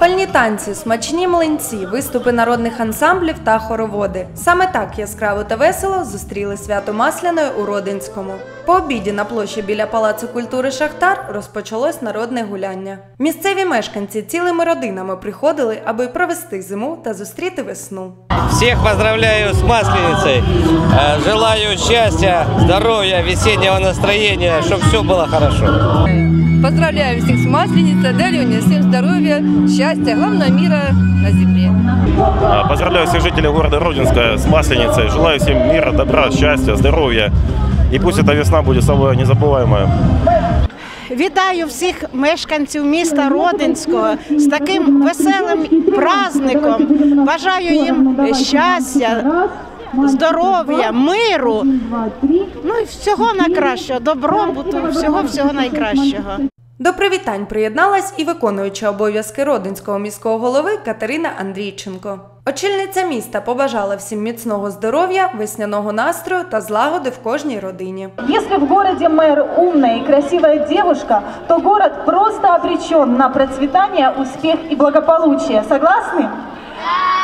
Запальні танці, смачні млинці, виступи народних ансамблів та хороводи. Саме так яскраво та весело зустріли свято Масляної у Родинському. По обіді на площі біля Палацу культури Шахтар розпочалось народне гуляння. Місцеві мешканці цілими родинами приходили, аби провести зиму та зустріти весну. Всех поздравляю с Масленицей. Э, Желаю счастья, здоровья, весеннего настроения, чтобы все было хорошо. Поздравляю всех с Масленицей, дай мне всем здоровья, счастья, главного мира на земле. Поздравляю всех жителей города Родинска с Масленицей. Желаю всем мира, добра, счастья, здоровья. И пусть эта весна будет самая незабываемая. Вітаю всіх мешканців міста Родинського з таким веселим праздником. Бажаю їм щастя, здоров'я, миру. Ну і всього найкращого, добробуту, всього всього найкращого. До привітань приєдналась і виконуюча обов'язки родинського міського голови Катерина Андрійченко. Очільниця міста побажала всім міцного здоров'я, весняного настрою та злагоди в кожній родині. Если в городе мэр умная и красивая девушка, то город просто обречен на процветание, успех и благополучие. Согласны?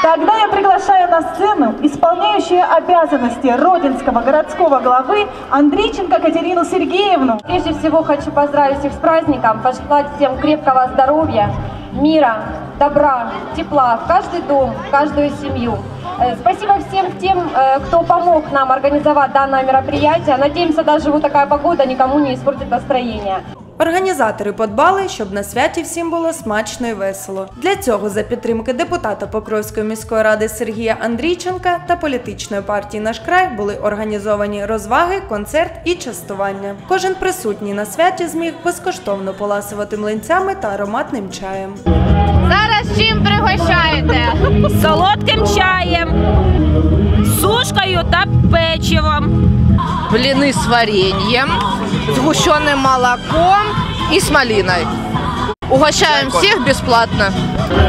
Тогда я приглашаю на сцену исполняющую обязанности Родинского городского главы Андрейченко Катерину Сергеевну. Прежде всего хочу поздравить всех с праздником, пожелать всем крепкого здоровья, мира, добра, тепла в каждый дом, в каждую семью. Э, Спасибо всем тем, э, кто помог нам организовать данное мероприятие. Надеемся, даже вот такая погода никому не испортит настроение. Організатори подбали, щоб на святі всім було смачно і весело. Для цього за підтримки депутата Покровської міської ради Сергія Андрійченка та політичної партії Наш край були організовані розваги, концерт і частування. Кожен присутній на святі зміг безкоштовно поласувати млинцями та ароматним чаєм. Зараз чим пригощаєте? Солодким чаєм, сушкою та печивом. Блины с вареньем, сгущенным молоком и с малиной. Угощаем всех бесплатно.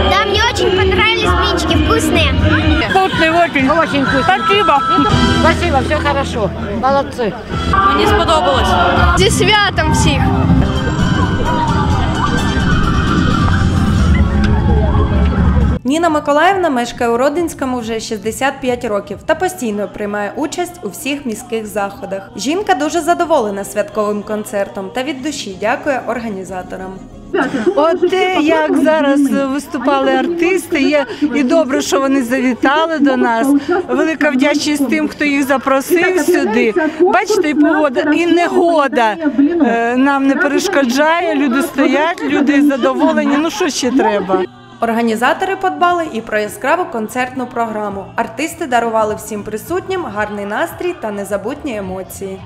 Да, мне очень понравились блинчики, вкусные. Вкусный очень. Очень вкусный. Спасибо. Спасибо, все хорошо. Молодцы. Мені сподобалось. Зі святом всіх. Ніна Миколаївна мешкає у Родинському вже 65 років та постійно приймає участь у всіх міських заходах. Жінка дуже задоволена святковим концертом та від душі дякує організаторам. От те, як зараз виступали артисти, є і добре, що вони завітали до нас. Велика вдячність тим, хто їх запросив сюди. Бачите, і погода, і негода е, нам не перешкоджає. Люди стоять, люди задоволені. Ну що ще треба? Організатори подбали і про яскраву концертну програму. Артисти дарували всім присутнім гарний настрій та незабутні емоції.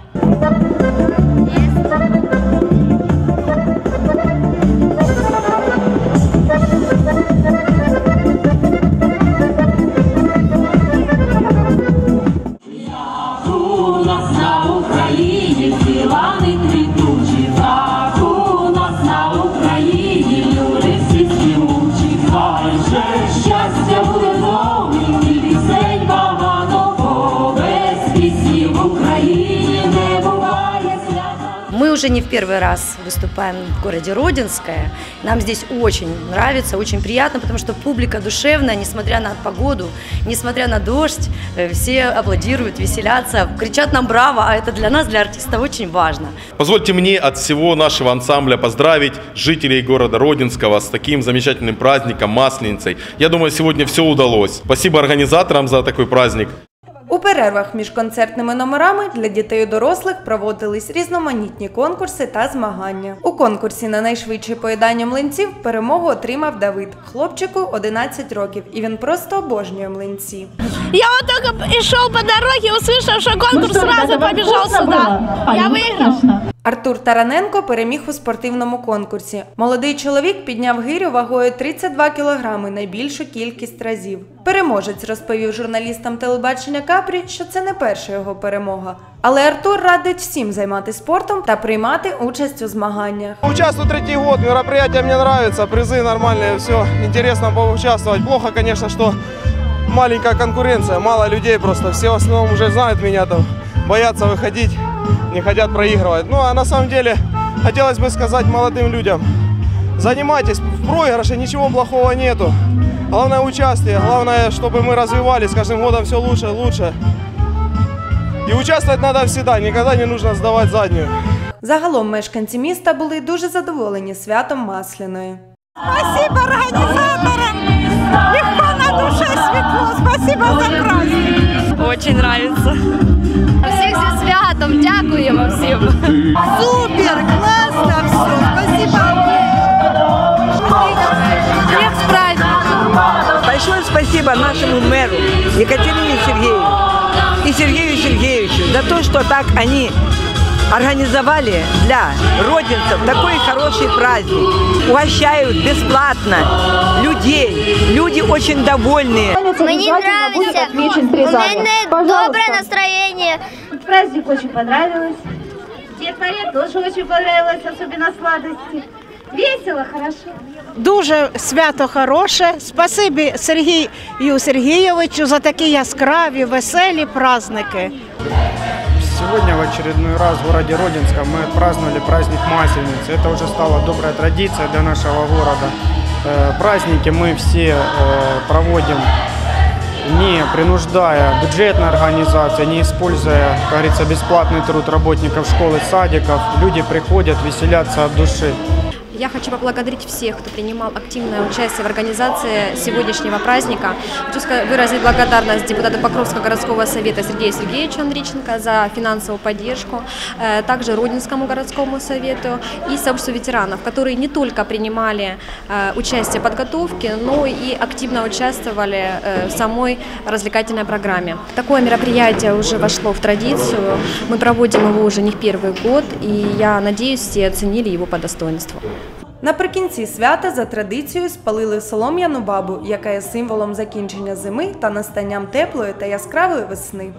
Уже не в первый раз выступаем в городе Родинское. Нам здесь очень нравится, очень приятно, потому что публика душевная, несмотря на погоду, несмотря на дождь, э, все аплодируют, веселятся, кричат нам браво, а это для нас, для артиста, очень важно. Позвольте мне от всего нашего ансамбля поздравить жителей города Родинского с таким замечательным праздником Масленицей. Я думаю, сегодня все удалось. Спасибо организаторам за такой праздник. У перервах між концертними номерами для дітей і дорослих проводились різноманітні конкурси та змагання. У конкурсі на найшвидше поїдання млинців перемогу отримав Давид. Хлопчику 11 років, і він просто обожнює млинці. Я вот только шел по дороге, услышал, что конкурс, сразу побежал сюда. Я выиграл. Артур Тараненко переміг у спортивному конкурсі. Молодий чоловік підняв гирю вагою 32 кілограми найбільшу кількість разів. Переможець розповів журналістам телебачення Капрі, що це не перша його перемога. Але Артур радить всім займатися спортом та приймати участь у змаганнях. Участвую третий год, мероприятие мне нравится, призы нормальные, все, интересно поучаствовать. Плохо, конечно, что маленькая конкуренция, мало людей просто, все в основном уже знают меня там, боятся выходить, не хотят проигрывать. Ну а на самом деле хотелось бы сказать молодым людям, Занимайтесь в проигрыше, ничего плохого нету. Главное участие, главное, чтобы мы развивались, с каждым годом все лучше и лучше. И участвовать надо всегда, никогда не нужно сдавать заднюю. Загалом мешканці міста були дуже задоволені святом Масляної. Спасибо организаторам. Легко на душе светло. Спасибо за праздник. Очень нравится. Всіх зі святом, дякуємо всім. Супер, Спасибо нашему мэру Екатерине Сергеевне и Сергею Сергеевичу за то, что так они организовали для родинцев такой хороший праздник. Угощают бесплатно людей. Люди очень довольные. Мені нравится. У мене добре настроєння. Праздник очень понравилось. Детворе тоже очень понравилось, особенно сладости. Весело, хорошо. Дуже свято хороше. Спасибі Сергію Сергійовичу за такі яскраві, веселі праздники. Сегодня в очередной раз в городе Родинском мы отпраздновали праздник Масленицы. Это уже стала добрая традиция для нашего города. Э, Праздники мы все э, проводим не принуждая бюджетной организации, не используя, как говорится, бесплатный труд работников школ и садиков. Люди приходят веселятся от души. Я хочу поблагодарить всех, кто принимал активное участие в организации сегодняшнего праздника. Хочу выразить благодарность депутату Покровского городского совета Сергею Сергеевичу Андриченко за финансовую поддержку, э, также Родинскому городскому совету и сообществу ветеранов, которые не только принимали э, участие в подготовке, но и активно участвовали э, в самой развлекательной программе. Такое мероприятие уже вошло в традицию. Мы проводим его уже не в первый год, и я надеюсь, все оценили его по достоинству. Наприкінці свята за традицією спалили солом'яну бабу, яка є символом закінчення зими та настанням теплої та яскравої весни.